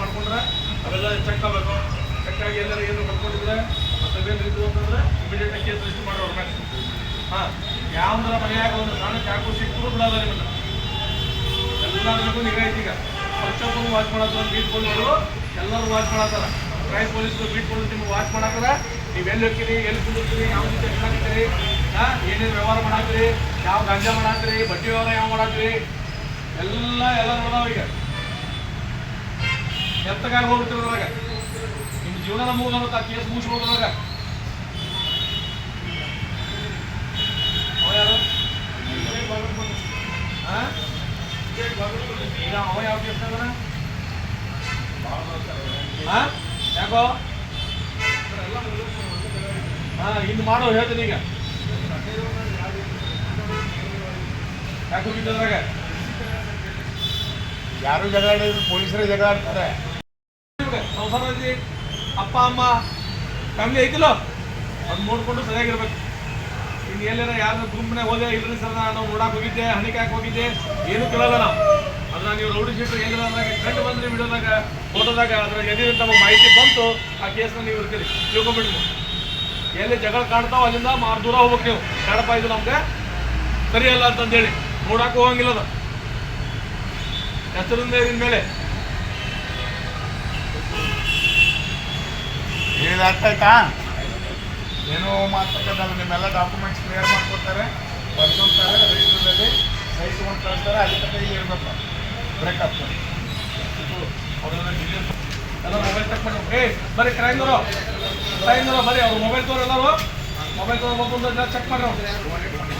ಮಾಡ್ಕೊಂಡ್ರೆ ಅವೆಲ್ಲ ಚೆಕ್ ಆಗಬೇಕು. ಚೆಕ್ ಆಗಿ ಎಲ್ಲರೂ ಏನು ಕಲ್ತ್ಕೊಂಡಿದ್ರೆ ಅದೇನು ಇದ್ದು ಅಂತಂದ್ರೆ ಇಮಿಡಿಯೇಟ್ ಆಗಿ ಕೇಸ್ ರಿಜಿಸ್ಟರ್ ಮಾಡೋರು ಮೇಲೆ ಹಾಂ, ಯಾವ್ದಾರ ಮನೆಯಾಗ ಒಂದು ಸಣ್ಣ ಚಾಕು ಸಿಕ್ಕರು ಬಿಡಲ್ಲ ನಿಮ್ಮನ್ನ. ಎಲ್ಲದಕ್ಕೂ ನಿಗಾ ಐತಿ ಈಗ ಪ್ರತಿಯೊಬ್ಬರು ವಾಚ್ ಮಾಡತ್ತಾರ ಬೀಟ್ ಪೊಲೀಸರು. ಎಲ್ಲರೂ ವಾಚ್ ಮಾಡತ್ತಾರ ಕ್ರೈಮ್ ಪೊಲೀಸರು, ಬೀಟ್ ಪೊಲೀಸ್ ನಿಮ್ಗೆ ವಾಚ್ ಮಾಡಾಕ್ರ ನೀವು ಎಲ್ಲಿ ಹೋಗ್ತೀರಿ, ಎಲ್ಲಿ ಕುಂದಿರ್ತೀರಿ, ಯಾವ ರೀತಿ ಹಾಕ್ತೀರಿ ಏನೇನು ವ್ಯವಹಾರ ಮಾಡಾಕ್ರಿ ಯಾವ ಗಾಂಜಾ ಮಾಡಾಕ್ರಿ ಬಡ್ಡಿ ವ್ಯವಹಾರ ಯಾವ ಮಾಡಾಕ್ರಿ ಎಲ್ಲ ಎಲ್ಲ ನೋಡಾವ ಈಗ. ಎತ್ತಗಾಗಿ ಹೋಗ್ಬಿಟ್ಟಿರೋದ್ರಾಗ ನಿಮ್ಮ ಜೀವನ ಮುಗಿದ ಆ ಕೇಸ್ ಮುಗಿಸ್ಬೋದ್ರಾಗ ಅವ ಯಾರು? ಅವ ಯಾವ ಯಾಕೋ? ಇನ್ನು ಮಾಡೋ, ಹೇಳ್ತೀನಿ ಈಗ. ಯಾಕೆ ಯಾರು ಜಗಳ ಪೊಲೀಸರೇ ಜಗಳ ಆಡ್ತಾರೆ. ಸಂಸಾರ ಐತಿ ಅಪ್ಪ, ಅಮ್ಮ, ಫ್ಯಾಮಿಲಿ ಐತಿಲ್ಲ? ಅದು ನೋಡ್ಕೊಂಡು ಸರಿಯಾಗಿರ್ಬೇಕು. ಇನ್ನು ಎಲ್ಲಾರ ಯಾರು ಗುಂಪನೆ ಹೋದೆ, ಇಲ್ರಿ ಸರ್ ನಾವು ನೋಡಕ್ ಹೋಗಿದ್ದೆ ಹಣಿಕಾಕ್ ಹೋಗಿದ್ದೆ, ಏನು ಕೇಳಲ್ಲ ನಾವು. ಅದ್ರ ನೀವು ರೌಡಿ ಶೀಟ್ ಏನಿಲ್ಲ ಕಂಡು ಬಂದ್ರಿ ವಿಡಿಯೋದಾಗ, ಫೋಟೋದಾಗ ಅದ್ರಾಗ ಎದಿರಿ ತಮ್ಮ ಮಾಹಿತಿ ಬಂತು, ಆ ಕೇಸ್ನ ನೀವು ಇರ್ತೀರಿ. ತಿಳ್ಕೊಂಬಿಡ್ರಿ. ಎಲ್ಲಿ ಜಗಳ ಕಾಡ್ತಾವ ಅಲ್ಲಿಂದ ಮಾರ್ ದೂರ ಹೋಗ್ಬೇಕು ನೀವು. ಕಾಡಪ್ಪ ಇದು ನಮ್ಗೆ ಸರಿಯಲ್ಲ ಅಂತಂದೇಳಿ. ನೋಡಕ್ ಹೋಗಂಗಿಲ್ಲ ಅದು. ಹೆಸರಿಂದ ಮೇಲೆ ಹೇಳಿದ ಅರ್ಥ ಆಯ್ತಾ? ಏನೋ ಮಾತಕ್ಕಂಥದ್ದು ನಿಮ್ಮೆಲ್ಲ ಡಾಕ್ಯುಮೆಂಟ್ಸ್ ಕ್ಲಿಯರ್ ಮಾಡ್ಕೊಡ್ತಾರೆ ಬರ್ಕೊತಾರೆ ರಿಜಿಸ್ಟ್ರಲ್ಲಿ ಸೈಟ್ ತೊಗೊಂಡು ಕಳಿಸ್ತಾರೆ, ಅಲ್ಲಿ ತನಕ ಇಲ್ಲಿ ಇರಬೇಕು. ಬ್ರೇಕಪ್ ಎಲ್ಲ ಮೊಬೈಲ್ ಚೆಕ್ ಮಾಡಿ ಏ, ಬರೀ ಕ್ರೈಮ್ನವರು ಕ್ರೈಮ್ನವರು ಬರೀ ಅವ್ರು ಮೊಬೈಲ್ ತೋರು ಎಲ್ಲರೂ ಮೊಬೈಲ್ ತೋರು ಬಂದು ಚೆಕ್ ಮಾಡ್ರಿ